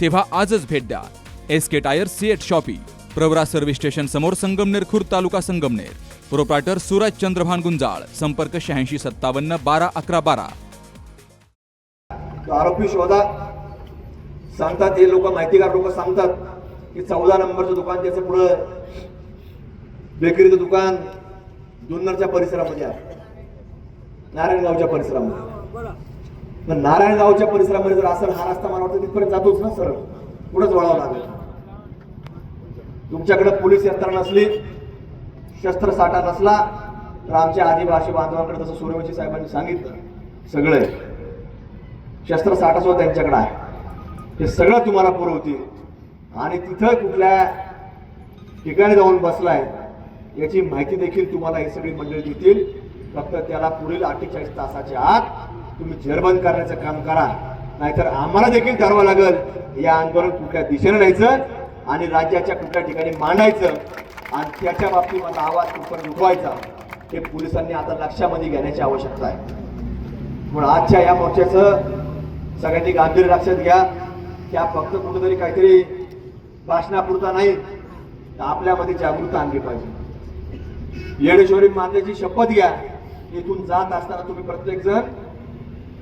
तेव्हा आजच भेट द्या. S K tyre CEAT shoppe Pravara service station समोर संगमनेर खुर्द तालुका संगमनेर. प्रोप्रायटर सूरज चंद्रभान गुंजाळ संपर्क शहाऐंशी सत्तावन्न बारा अकरा बारा. तो आरोपी शोधा. सांगतात हे लोक माहितीगार लोक सांगतात की चौदा नंबरचं दुकान त्याचं पुढं बेकरीचं दुकान जुन्नरच्या परिसरामध्ये आहे. नारायणगावच्या परिसरामध्ये पण नारायणगावच्या परिसरामध्ये जर असेल हा रस्ता मला वाटतं तिथपर्यंत जातोच ना सरळ. पुढंच वळावं लागेल. तुमच्याकडे पोलीस यंत्रणा नसली शस्त्र साठा नसला तर आमच्या आदिवासी बांधवांकडे तसं सूर्यवंशी साहेबांनी सांगितलं सगळं शस्त्र साठा सुद्धा त्यांच्याकडे आहे. हे सगळं तुम्हाला पुरवतील. आणि तिथं कुठल्या ठिकाणी जाऊन बसलाय याची माहिती देखील तुम्हाला ही सगळी मंडळी देतील. फक्त त्याला पुढील अठ्ठेचाळीस तासाच्या आत तुम्ही जेरबंद करण्याचं काम करा. नाहीतर आम्हाला देखील ठरवावं लागेल. या आंदोलन कुठल्या दिशेने न्यायचं आणि राज्याच्या कुठल्या ठिकाणी मांडायचं आणि त्याच्या बाबतीत माझा आवाज कुठपर्यंत उठवायचा हे पोलिसांनी आता लक्षामध्ये घेण्याची आवश्यकता आहे. म्हणून आजच्या या मोर्चाचं सगळ्यांनी गांभीर्य लक्षात घ्या. त्या फक्त कुठेतरी काहीतरी भाषणापुरता नाही तर आपल्यामध्ये जागृतता आणली पाहिजे. येडेश्वरी मान्याची शपथ घ्या. इथून जात असताना तुम्ही प्रत्येक जण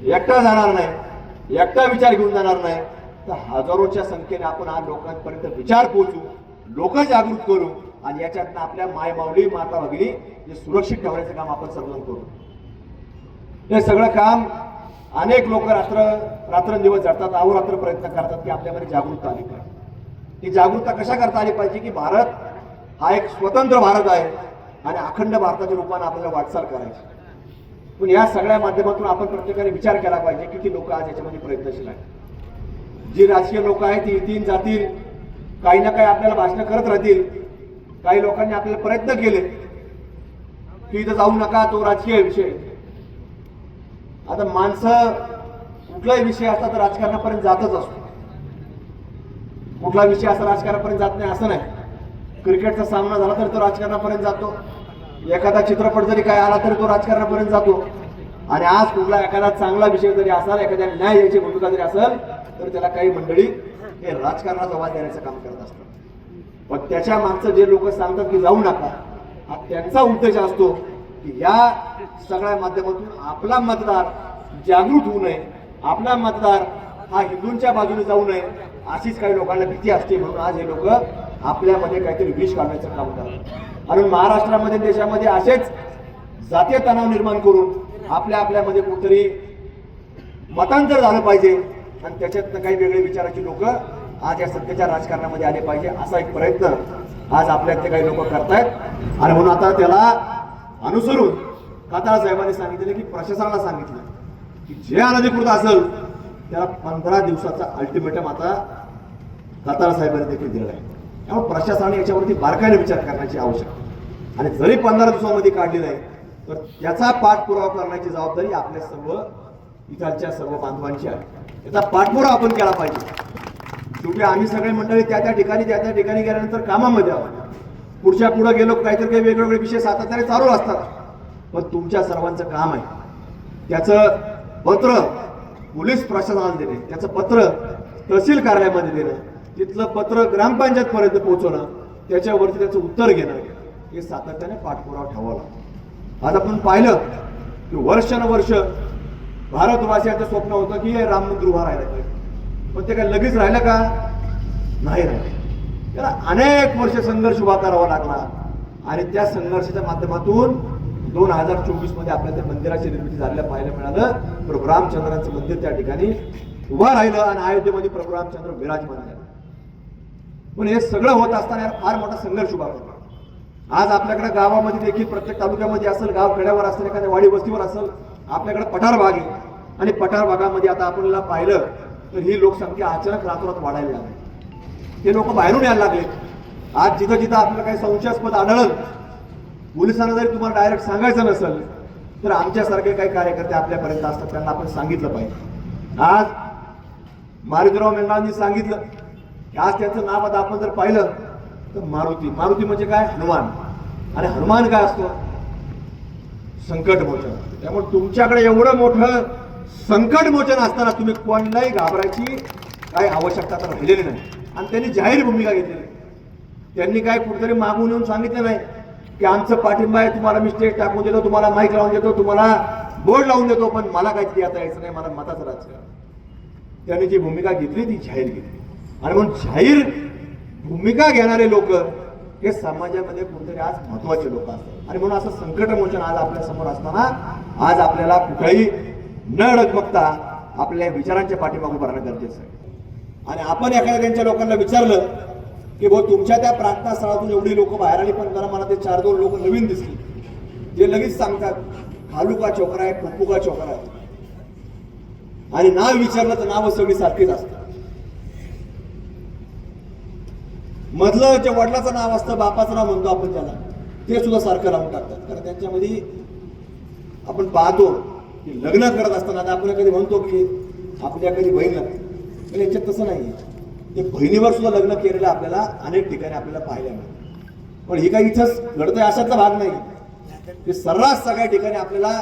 एकटा जाणार नाही. एकटा विचार घेऊन जाणार नाही. तर हजारोच्या संख्येने आपण आज लोकांपर्यंत विचार पोहोचू लोक जागृत करू आणि याच्यातनं आपल्या माय माऊली माता भगिनी हे सुरक्षित ठेवण्याचं काम आपण सर्वजण करू. हे सगळं काम अनेक लोक रात्र रात्रंदिवस जडतात अहोरात्र प्रयत्न करतात की आपल्यामध्ये जागरूकता आली पाहिजे. ती जागरूकता कशा करता आली पाहिजे की भारत हा एक स्वतंत्र भारत आहे आणि अखंड भारताच्या रूपाने आपल्याला वाटचाल करायची. पण या सगळ्या माध्यमातून आपण प्रत्येकाने विचार केला पाहिजे किती लोक आज याच्यामध्ये प्रयत्नशील आहेत. जी राजकीय लोक आहेत ती येतील जातील काही ना काही आपल्याला भाषणं करत राहतील. काही लोकांनी आपल्याला प्रयत्न केले. की इथं जाऊ नका तो राजकीय विषय. आहे. आता माणसं कुठलाही विषय असला तर राजकारणापर्यंत जातच असतो. कुठला विषय असा राजकारणापर्यंत जात नाही असं नाही. क्रिकेटचा सामना झाला तर तो राजकारणापर्यंत जातो. एखादा चित्रपट जरी काय आला तरी तो राजकारणापर्यंत जातो. आणि आज कुठला एखादा चांगला विषय जरी असाल एखाद्या न्याय याची भूमिका जरी असेल तर त्याला काही मंडळी हे राजकारणाचा आवाज देण्याचं काम करत असतात. पण त्याच्या मागचं जे लोक सांगतात की जाऊ नका हा त्यांचा उद्देश असतो की या सगळ्या माध्यमातून आपला मतदार जागृत होऊ नये आपला मतदार हा हिंदूंच्या बाजूने जाऊ नये अशीच काही लोकांना भीती असते म्हणून आज हे लोक आपल्यामध्ये काहीतरी विष काढण्याचं काम करतात. आणि महाराष्ट्रामध्ये देशामध्ये असेच जातीय तणाव निर्माण करून आपल्या आपल्यामध्ये कुठतरी मतांतर झालं पाहिजे. आणि त्याच्यातनं काही वेगळे विचाराची लोक आज या सत्तेच्या राजकारणामध्ये आले पाहिजे असा एक प्रयत्न आज आपल्यातले काही लोक करतायत. आणि म्हणून आता त्याला अनुसरून खाताळा साहेबांनी सांगितले की प्रशासनाला सांगितलं की जे अनधिकृत असेल त्याला पंधरा दिवसाचा अल्टिमेटम आता खाताळा साहेबांनी देखील दिलेला आहे. त्यामुळे प्रशासनाने याच्यावरती बारकाईने विचार करण्याची आवश्यकता आणि जरी पंधरा दिवसामध्ये काढली नाही तर त्याचा पाठपुरावा करण्याची जबाबदारी आपल्या सर्व इथालच्या सर्व बांधवांची आहे. याचा पाठपुरावा आपण केला पाहिजे. शेवटी आम्ही सगळे मंडळी त्या त्या ठिकाणी त्या त्या ठिकाणी गेल्यानंतर कामामध्ये आहोत. पुढच्या पुढे गेलो काहीतरी काही वेगवेगळे विषय सातत्याने चालू असतात. पण तुमच्या सर्वांचं काम आहे. त्याचं पत्र पोलीस प्रशासनाला देणे त्याचं पत्र तहसील कार्यालयामध्ये देणं तिथलं पत्र ग्रामपंचायतपर्यंत पोहोचवणं त्याच्यावरती त्याचं उत्तर घेणं हे सातत्याने पाठपुरावा ठेवावा लागतो. आज आपण पाहिलं की वर्षानुवर्ष भारतवासियांचं स्वप्न होतं की हे राम मंदिर उभा राहिलं पाहिजे. पण ते काय लगेच राहिलं का? नाही राहिलं. त्याला अनेक वर्ष संघर्ष उभा करावा लागला. आणि त्या संघर्षाच्या माध्यमातून दोन हजार चोवीसमध्ये आपल्या त्या मंदिराची निर्मिती झालेल्या पाहायला मिळालं. प्रभू रामचंद्रांचं मंदिर त्या ठिकाणी उभं राहिलं आणि अयोध्येमध्ये प्रभू रामचंद्र विराजमान झाले. पण हे सगळं होत असताना यार फार मोठा संघर्ष उभा होता. आज आपल्याकडे गावामध्ये देखील प्रत्येक तालुक्यामध्ये असेल गाव खेड्यावर असेल एखाद्या वाडी वस्तीवर असेल आपल्याकडे पठार भाग आहे. आणि पठार भागामध्ये आता आपल्याला पाहिलं तर ही लोकसंख्या अचानक रातोरात वाढायला लागली. हे लोक बाहेरून यायला लागले. आज जिथं जिथं आपल्याला काही संशयास्पद आढळलं पोलिसांना जरी तुम्हाला डायरेक्ट सांगायचं नसेल तर आमच्यासारखे काही कार्यकर्ते आपल्यापर्यंत असतात त्यांना आपण सांगितलं पाहिजे. आज मारुतीराव मेंगाळांनी सांगितलं आज त्याचं नाव आता आपण जर पाहिलं तर मारुती. मारुती म्हणजे काय? हनुमान. आणि हनुमान काय असतो? संकट मोचन. त्यामुळे तुमच्याकडे एवढं मोठं संकट मोचन असताना तुम्ही कोणालाही घाबरायची काय आवश्यकता तर राहिलेली नाही. आणि त्यांनी जाहीर भूमिका घेतली त्यांनी काय कुठेतरी मागून येऊन सांगितलं नाही की आमचं पाठिंबा आहे तुम्हाला मी स्टेज टाकून देतो तुम्हाला माईक लावून देतो तुम्हाला बोर्ड लावून देतो पण मला काय आता यायचं नाही मला मताचं राजकारण त्यांनी जी भूमिका घेतली ती जाहीर घेतली आणि म्हणून जाहीर भूमिका घेणारे लोक हे समाजामध्ये कुठेतरी आज महत्त्वाचे लोक असतात. आणि म्हणून असं संकट मोचन आज आपल्यासमोर असताना आज आपल्याला कुठेही न डगमगता आपल्या विचारांच्या पाठीमागून भरणं गरजेचं आहे. आणि आपण एखाद्या त्यांच्या लोकांना विचारलं की भाऊ तुमच्या त्या प्रार्थनास्थळातून एवढी लोक बाहेर आली पण जरा मला ते चार दोन लोक नवीन दिसली. जे लगेच सांगतात खालुका चोकरा आहे फुप्पुका चोकरा आहे. आणि नाव विचारलं तर नावं सगळी सारखीच असतात मधलं जे वडिलाचं नाव असतं बापाचं नाव म्हणतो आपण त्याला. ते सुद्धा सारखं राहून टाकतात. कारण त्यांच्यामध्ये आपण पाहतो की लग्न करत असताना आता आपण कधी म्हणतो की आपल्या कधी बहीण लागते पण याच्यात तसं नाही ते बहिणीवर सुद्धा लग्न केलेलं आपल्याला अनेक ठिकाणी आपल्याला पाहायला मिळतं. पण ही काही इथंच आहे अशातला भाग नाही. ते सर्रास सगळ्या ठिकाणी आपल्याला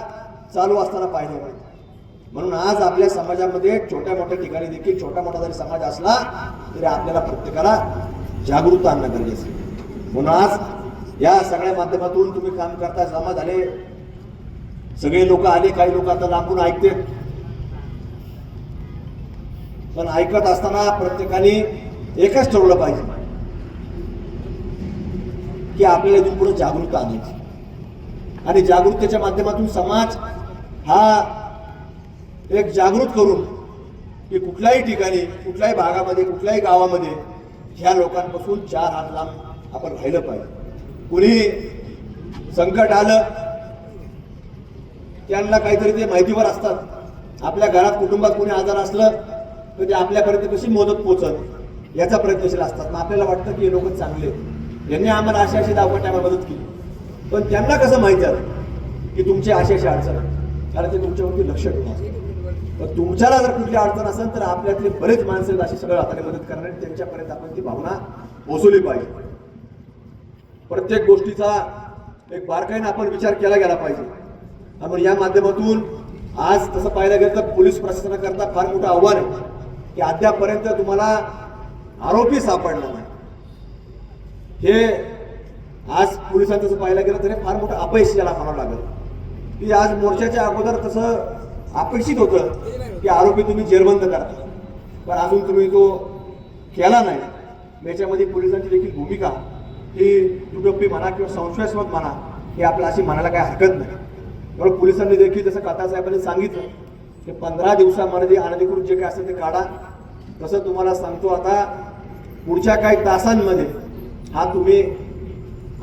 चालू असताना पाहायला मिळतं. म्हणून आज आपल्या समाजामध्ये छोट्या मोठ्या ठिकाणी देखील छोटा मोठा जरी समाज असला तरी आपल्याला प्रत्येकाला जागृत आणणं गरजेचं आहे. म्हणून आज या सगळ्या माध्यमातून तुम्ही काम करता जमा झाले. सगळे लोक आले काही लोक आता लांबून ऐकते पण ऐकत असताना प्रत्येकाने एकच ठरवलं पाहिजे की आपल्याला इथून पुढे जागृत आणायची. आणि जागरूकतेच्या माध्यमातून समाज हा एक जागृत करून की कुठल्याही ठिकाणी कुठल्याही भागामध्ये कुठल्याही गावामध्ये ह्या लोकांपासून चार हात लांब आपण राहिलं पाहिजे. कुणी संकट आलं त्यांना काहीतरी ते माहितीवर असतात. आपल्या घरात कुटुंबात कोणी आजार असलं तर ते आपल्यापर्यंत कशी मदत पोचल याचा प्रयत्नशील असतात. मग आपल्याला वाटतं की हे लोक चांगले यांनी आम्हाला अशी अशी दावट टायमा मदत केली. पण त्यांना कसं माहिती आहे की तुमची अशी अशी अडचण कारण ते तुमच्यावरती लक्ष ठेवून असतात तुमच्याला जर कुठली अडचण असेल तर आपल्यातले बरेच माणसं अशी सगळं हाताने मदत करणारे त्यांच्यापर्यंत आपण ती भावना पोहोचवली पाहिजे. प्रत्येक गोष्टीचा एक बारकाईनं आपण विचार केला गेला पाहिजे. आपण या माध्यमातून आज तसं पाहायला गेलं तर पोलीस प्रशासनाकरता फार मोठं आव्हान आहे की अद्यापर्यंत तुम्हाला आरोपी सापडला नाही. हे आज पोलिसांचं पाहायला गेलं तरी फार मोठं अपयश याला म्हणावं लागेल. की आज मोर्चाच्या अगोदर तसं अपेक्षित होतं की आरोपी तुम्ही जेरबंद करता. पण अजून तुम्ही तो केला नाही. याच्यामध्ये पोलिसांची देखील भूमिका ही दुटप्पी म्हणा किंवा संशयास्पद म्हणा हे आपल्या अशी म्हणायला काही हरकत नाही. म्हणून पोलिसांनी देखील जसं कथा साहेबांनी सांगितलं की पंधरा दिवसामध्ये अनधिकृत जे काय असेल ते काढा. तसं तुम्हाला सांगतो आता पुढच्या काही तासांमध्ये हा तुम्ही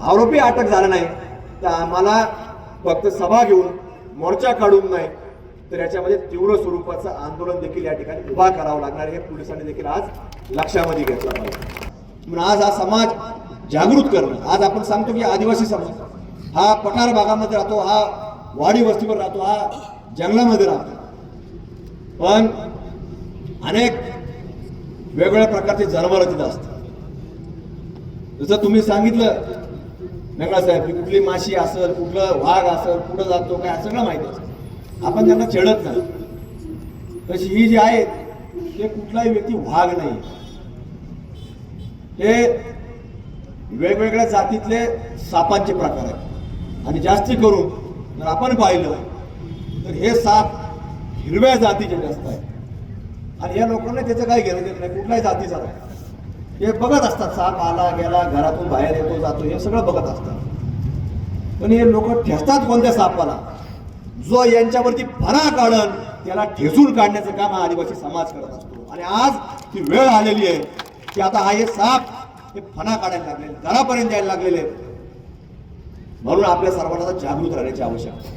आरोपी अटक झाला नाही तर आम्हाला फक्त सभा घेऊन मोर्चा काढून नाही तर याच्यामध्ये तीव्र स्वरूपाचं आंदोलन देखील या ठिकाणी उभा करावं लागणार हे पोलिसांनी देखील आज लक्षामध्ये घेतलं पाहिजे. म्हणून आज हा समाज जागृत करणं आज आपण सांगतो की आदिवासी समाज हा पठार भागामध्ये राहतो हा वाडी वस्तीवर राहतो हा जंगलामध्ये राहतो. पण अनेक वेगवेगळ्या प्रकारचे जनावरं तिथं असतात. जसं तुम्ही सांगितलं वेगळा साहेब कुठली माशी असेल कुठलं वाघ असेल कुठं जातो काय सगळं माहिती असतं. आपण त्यांना छेडत नाही. तशी ही जी आहेत ते कुठलाही व्यक्ती वाघ नाही. हे वेगवेगळ्या जातीतले सापांचे प्रकार आहेत. आणि जास्ती करून जर आपण पाहिलं तर हे साप हिरव्या जातीचे जास्त आहेत. आणि या लोकांना त्याचं काय घेणं देत नाही कुठल्याही जातीचा नाही. हे बघत असतात साप आला गेला घरातून बाहेर येतो जातो हे सगळं बघत असतात. पण हे लोक ठेचतात कोणत्या सापाला? जो यांच्यावरती फणा काढन त्याला ठेचून काढण्याचं काम हा आदिवासी समाज करत असतो. आणि आज ती वेळ आलेली आहे की आता हा हे साप हे फणा काढायला लागले घरापर्यंत यायला लागलेले आहेत. म्हणून आपल्या सर्वांना जागृत राहण्याची आवश्यकता आहे.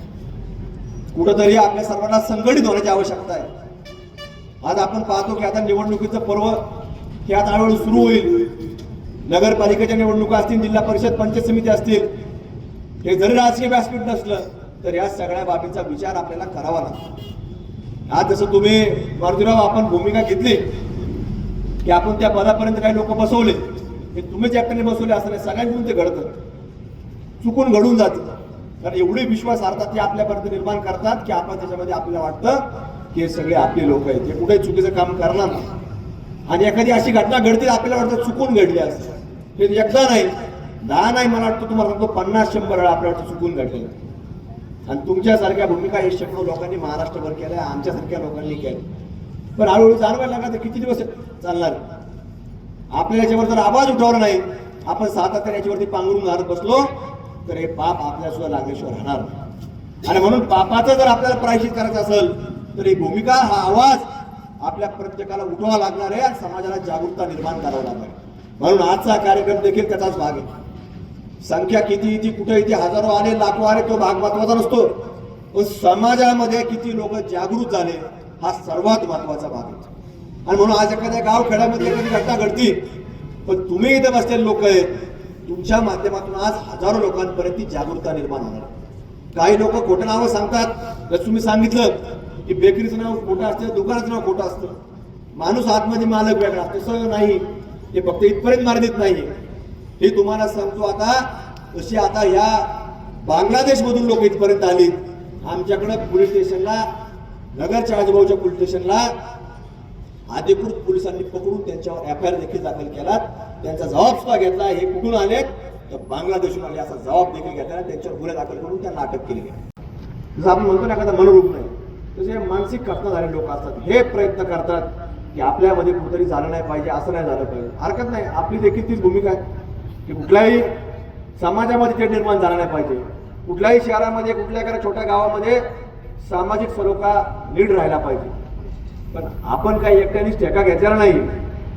कुठंतरी आपल्या सर्वांना संघटित होण्याची आवश्यकता आहे. आज आपण पाहतो की आता निवडणुकीचं पर्व हे आता हळूहळू सुरू होईल. नगरपालिकेच्या निवडणुका असतील जिल्हा परिषद पंचायत समिती असतील. हे जरी राजकीय व्यासपीठ नसलं तर या सगळ्या बाबींचा विचार आपल्याला करावा लागतो. आज जसं तुम्ही मारुतीराव आपण भूमिका घेतली की आपण त्या पदापर्यंत काही लोक बसवले हे तुम्हीच एकट्याने बसवले असं नाही सगळ्यांकडून ते घडतं चुकून घडून जातं. कारण एवढी अर्थात ते आपल्यापर्यंत निर्माण करतात की आपण त्याच्यामध्ये आपल्याला वाटतं की हे सगळे आपले लोक आहेत. ते कुठे चुकीचं काम करणार नाही. आणि एखादी अशी घटना घडते आपल्याला वाटतं चुकून घडली असं हे एकदा नाही दहा नाही मला वाटतं तुम्हाला सांगतो पन्नास शंभर वेळा आपल्याला वाटतं चुकून घडलेलं. आणि तुमच्यासारख्या भूमिका हे शेकडो लोकांनी महाराष्ट्रभर केल्या आमच्यासारख्या लोकांनी केल्या. पण हळूहळू जाणवायला लागला तर किती दिवस चालणार? आपल्या याच्यावर जर आवाज उठवला नाही आपण सातत्याने याच्यावरती पांघरून घालत बसलो तर हे पाप आपल्या सुद्धा लागल्याशिवाय राहणार आणि म्हणून पापाचं जर आपल्याला प्रायश्चित करायचं असेल तर ही भूमिका हा आवाज आपल्या प्रत्येकाला उठवावा लागणार आहे आणि समाजाला जागरूकता निर्माण करावं लागणार आहे. म्हणून आजचा कार्यक्रम देखील त्याचाच भाग आहे. संख्या किती ती कुठे इथे हजारो आले लाखो आले तो भाग महत्त्वाचा नसतो. पण समाजामध्ये किती लोक जागृत झाले हा सर्वात महत्त्वाचा भाग आहे. आणि म्हणून आज एखाद्या गाव खेड्यामध्ये एखादी घटना घडती पण तुम्ही इथे बसलेले लोक आहेत तुमच्या माध्यमातून आज हजारो लोकांपर्यंत ती जागरूकता निर्माण होणार काही लोक खोटं नावं सांगतात जसं तुम्ही सांगितलं की बेकरीचं नाव खोटं असतं दुकानाचं नाव खोटं असतं. माणूस आतमध्ये मालक वेगळा तसं नाही. हे फक्त इथपर्यंत मर्यादित नाही हे तुम्हाला सांगतो आता तशी आता या बांगलादेशमधून लोक इथपर्यंत आलीत. आमच्याकडं पोलीस स्टेशनला नगरच्या आजूबाजूच्या पोलीस स्टेशनला अधिकृत पोलिसांनी पकडून त्यांच्यावर एफ आय आर देखील दाखल केला त्यांचा जबाब सुद्धा घेतला. हे कुठून आले तर बांगलादेशून आले. असा जबाब देखील घेतला त्यांच्यावर गुन्हे दाखल करून त्यांना अटक केली गेली. जसं आपण म्हणतो ना एखादा मनोरुग्ण आहे तसे मानसिक घटना झालेले लोक असतात. हे प्रयत्न करतात की आपल्यामध्ये कुठतरी झालं नाही पाहिजे असं नाही झालं पाहिजे. हरकत नाही. आपली देखील तीच भूमिका आहे. की कुठल्याही समाजामध्ये ते निर्माण झालं नाही पाहिजे. कुठल्याही शहरामध्ये कुठल्या एखाद्या छोट्या गावामध्ये सामाजिक सलोखा लीड राहायला पाहिजे. पण आपण काही एकट्यानेच ठेका घेतलेला नाही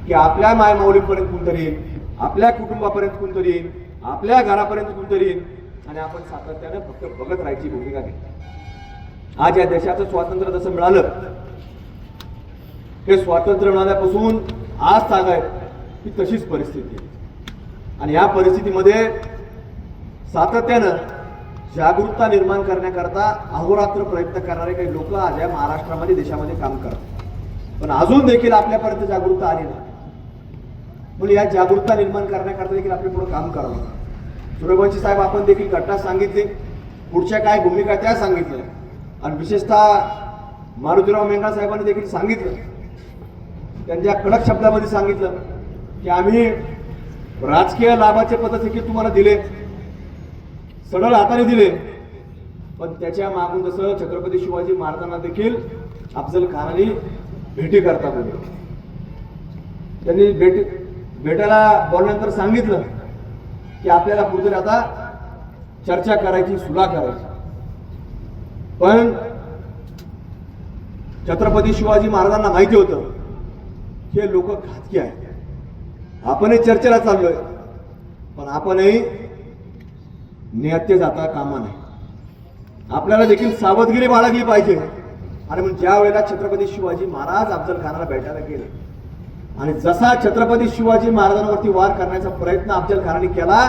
की आपल्या मायमाऊलीपर्यंत कोणतरी येईल आपल्या कुटुंबापर्यंत कोणतरी येईल आपल्या घरापर्यंत कोणतरी येईल. आणि आपण सातत्यानं फक्त बघत राहायची भूमिका घेतली. आज या देशाचं स्वातंत्र्य जसं मिळालं हे स्वातंत्र्य मिळाल्यापासून आज सांगाय की तशीच परिस्थिती आहे. आणि या परिस्थितीमध्ये सातत्यानं जागरूकता निर्माण करण्याकरता अहोरात्र प्रयत्न करणारे काही लोक आज या महाराष्ट्रामध्ये देशामध्ये काम करतात. पण अजून देखील आपल्यापर्यंत जागरूकता आली नाही. म्हणून या जागरूकता निर्माण करण्याकरता देखील आपण पुढे काम करावं सूर्यवंशी साहेब आपण देखील घटना सांगितली. पुढच्या काय भूमिका त्या सांगितल्या. आणि विशेषतः मारुतीराव मेंढा साहेबांनी देखील सांगितलं. त्यांच्या कडक शब्दामध्ये सांगितलं की आम्ही राजकीय लाभाचे पद देखील तुम्हाला दिले. सरळ हाताने दिले. पण त्याच्या मागून जसं छत्रपती शिवाजी महाराजांना देखील अफजल खानाने भेटी करता बोलले त्यांनी भेटी भेटायला बोलल्यानंतर सांगितलं की आपल्याला कुठेतरी आता चर्चा करायची सुला करायची. पण छत्रपती शिवाजी महाराजांना माहिती होतं हे लोक घातकी आहेत. आपणही चर्चेला चाललोय. पण आपणही नेते जाता कामा नाही आपल्याला देखील सावधगिरी बाळगली पाहिजे. आणि मग ज्या वेळेला छत्रपती शिवाजी महाराज अफजल खानाला भेटायला गेले आणि जसा छत्रपती शिवाजी महाराजांवरती वार करण्याचा प्रयत्न अफजल खानाने केला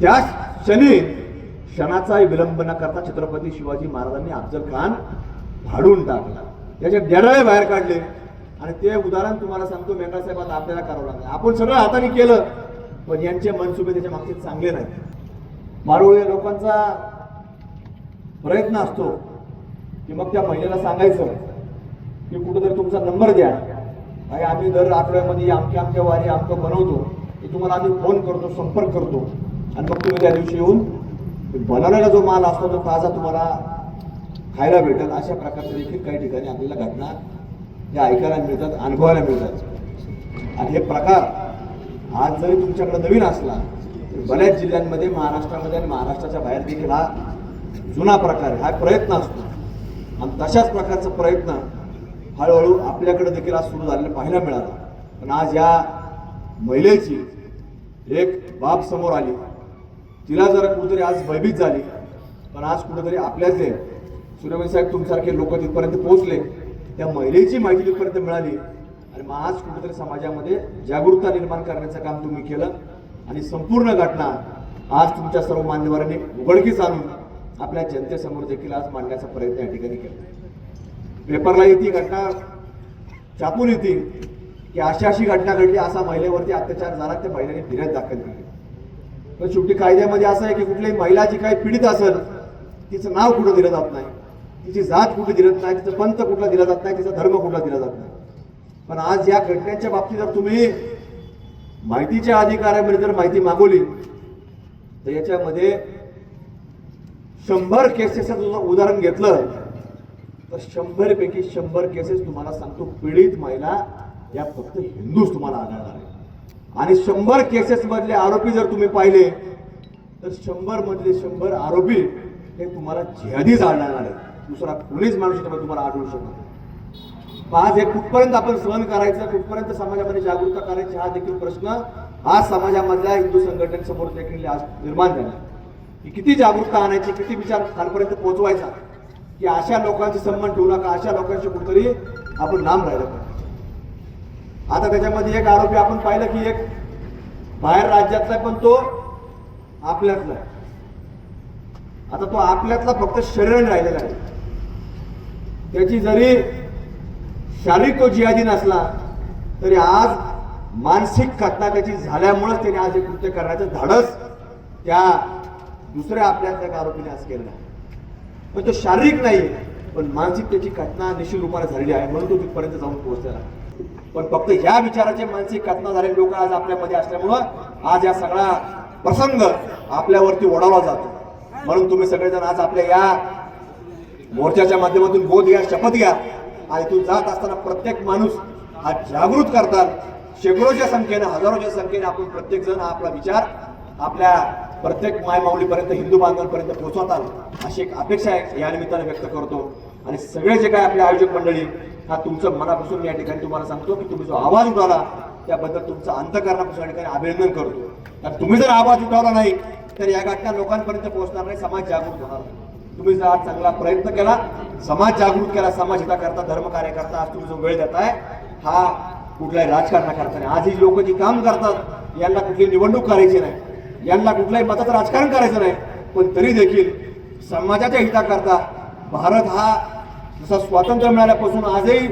त्या क्षणी क्षणाचाही विलंब न करता छत्रपती शिवाजी महाराजांनी अफजल खान फाडून टाकला. त्याचे डेडळे बाहेर काढले. आणि ते उदाहरण तुम्हाला सांगतो मेंढा साहेब आता आपल्याला करावं लागलं. आपण सगळं हाताने केलं पण यांचे मनसुबे त्याच्या मागचे चांगले नाही मारुळे लोकांचा प्रयत्न असतो की मग त्या महिलेला सांगायचं की कुठंतरी तुमचा नंबर द्या. आणि आम्ही दर आठवड्यामध्ये आमच्या आमच्या वारी अमकं बनवतो की तुम्हाला आम्ही फोन करतो संपर्क करतो. आणि मग तुम्ही त्या दिवशी येऊन बनवलेला जो माल असतो तो ताजा तुम्हाला खायला भेटेल अशा प्रकारचे देखील काही ठिकाणी आपल्याला घटना हे ऐकायला मिळतात अनुभवायला मिळतात. आणि हे प्रकार आज जरी तुमच्याकडे नवीन असला तरी बऱ्याच जिल्ह्यांमध्ये महाराष्ट्रामध्ये आणि महाराष्ट्राच्या बाहेर देखील हा जुना प्रकार हा प्रयत्न असतो. आणि तशाच प्रकारचा प्रयत्न हळूहळू आपल्याकडे देखील आज सुरू झालेला पाहायला मिळाला. पण आज या महिलेची एक बाब समोर आली. तिला जरा कुठेतरी आज भयभीत झाली पण आज कुठेतरी आपल्याच सूर्यवंशी साहेब तुमच्यासारखे लोक तिथपर्यंत पोहोचले. त्या महिलेची माहिती तिथपर्यंत मिळाली आणि मग आज कुठेतरी समाजामध्ये जागरूकता निर्माण करण्याचं काम तुम्ही केलं आणि संपूर्ण घटना आज तुमच्या सर्व मान्यवरांनी उघडकीस आणून आपल्या जनतेसमोर देखील आज मांडण्याचा प्रयत्न या ठिकाणी केला. पेपरला येते घटना छापून येते की अशी अशी घटना घडली असा महिलेवरती अत्याचार झाला त्या महिलेने फिर्याद दाखल केली. पण शेवटी कायद्यामध्ये असं आहे की कुठल्याही महिला जी काही पीडित असेल तिचं नाव कुठं दिलं जात नाही? तिची जात कुठे दिलं नाही तिचं पंथ कुठला दिला जात नाही तिचा धर्म कुठला दिला जात नाही. पण आज या घटनेच्या बाबतीत जर तुम्ही माहितीच्या अधिकाऱ्यामध्ये जर माहिती मागवली तर याच्यामध्ये शंभर केसेसचं उदाहरण घेतलं तर शंभर पैकी शंभर केसेस तुम्हाला सांगतो पीडित महिला या फक्त हिंदूच तुम्हाला आढळणार आहे आणि शंभर केसेस मधले आरोपी जर तुम्ही पाहिले तर शंभर मधले शंभर आरोपी हे तुम्हाला जिहादीच आढळणार आहेत. दुसरा कोणीच माणूस याच्यामध्ये तुम्हाला आढळू शकत आज हे कुठपर्यंत आपण सहन करायचं कुठपर्यंत समाजामध्ये जागरूकता करायची हा देखील प्रश्न आज समाजामधल्या हिंदू संघटनेसमोर देखील आज निर्माण झाला की किती जागरूकता आणायची किती विचार खालपर्यंत पोहोचवायचा की अशा लोकांचे संबंध ठेवू नका अशा लोकांशी कुठतरी आपण लांब राहिलं पाहिजे. आता त्याच्यामध्ये एक आरोपी आपण पाहिलं की एक बाहेर राज्यातला आहे, पण तो आपल्यातला आहे. आता तो आपल्यातला फक्त शरीर राहिलेला आहे. त्याची जरी शारीरिक तो जिहादी नसला तरी आज मानसिक खतना त्याची झाल्यामुळेच त्याने आज हे कृत्य करण्याचं धाडस त्या दुसऱ्या आपल्या त्या आरोपीने आज केलं आहे. पण तो शारीरिक नाही पण मानसिक त्याची घटना निश्चित रूपाने झालेली आहे म्हणून तो तिथपर्यंत जाऊन पोहोचलेला पण फक्त ह्या विचाराचे मानसिक घटना झालेले लोक आज आपल्यामध्ये असल्यामुळं आज या सगळा प्रसंग आपल्यावरती ओढावला जातो. म्हणून तुम्ही सगळेजण आज आपल्या या मोर्चाच्या माध्यमातून बोध घ्या शपथ घ्या. आणि तू जात असताना प्रत्येक माणूस हा जागृत करतात. शेकडोच्या संख्येनं हजारोच्या संख्येने आपण प्रत्येक जण हा आपला विचार आपल्या प्रत्येक मायमाऊलीपर्यंत हिंदू बांधवांपर्यंत पोहोचवताल अशी एक अपेक्षा आहे या निमित्ताने व्यक्त करतो. आणि सगळे जे काय आपले आयोजक मंडळी हा तुमचं मनापासून या ठिकाणी तुम्हाला सांगतो की तुम्ही जो आवाज उठवला त्याबद्दल तुमचं अंतकरणापासून या ठिकाणी अभिनंदन करतो. कारण तुम्ही जर आवाज उठवला नाही तर या घटना लोकांपर्यंत पोहोचणार नाही समाज जागृत होणार नाही. तुम्ही जर आज चांगला प्रयत्न केला समाज जागृत केला समाज हिताकरता धर्म कार्याकरता आज तुम्ही जो वेळ देताय हा कुठल्याही राजकारणाकरता नाही आज ही लोक जी काम करतात यांना कुठली निवडणूक करायची नाही. यांना कुठल्याही मताचं राजकारण करायचं नाही. पण तरी देखील समाजाच्या हिताकरता भारत हा जसा स्वातंत्र्य मिळाल्यापासून आजही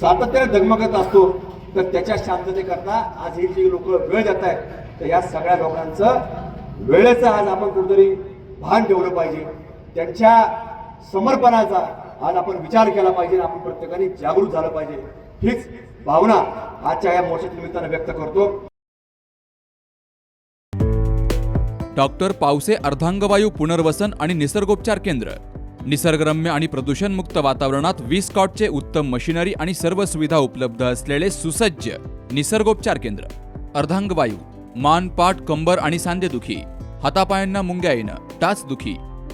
सातत्याने दगमगत असतो तर त्याच्या शांततेकरता आज ही जी लोक वेळ देत आहेत तर या सगळ्या लोकांचं वेळेचं आज आपण कुठेतरी भान ठेवलं पाहिजे. त्यांच्या समर्पणाचा आज आपण विचार केला पाहिजे आपण प्रत्येकाने जागरूक झालं पाहिजे. हीच भावना आजच्या या मोर्चाच्या निमित्तानं व्यक्त करतो. डॉक्टर पावसे अर्धांगवायू पुनर्वसन आणि निसर्गोपचार केंद्र. निसर्गरम्य आणि प्रदूषणमुक्त वातावरणात वीस कॉटचे उत्तम मशिनरी आणि सर्व सुविधा उपलब्ध असलेले सुसज्ज निसर्गोपचार केंद्र. अर्धांगवायू मान पाठ कंबर आणि सांधेदुखी हातापायांना मुंग्या येणं टाचदुखी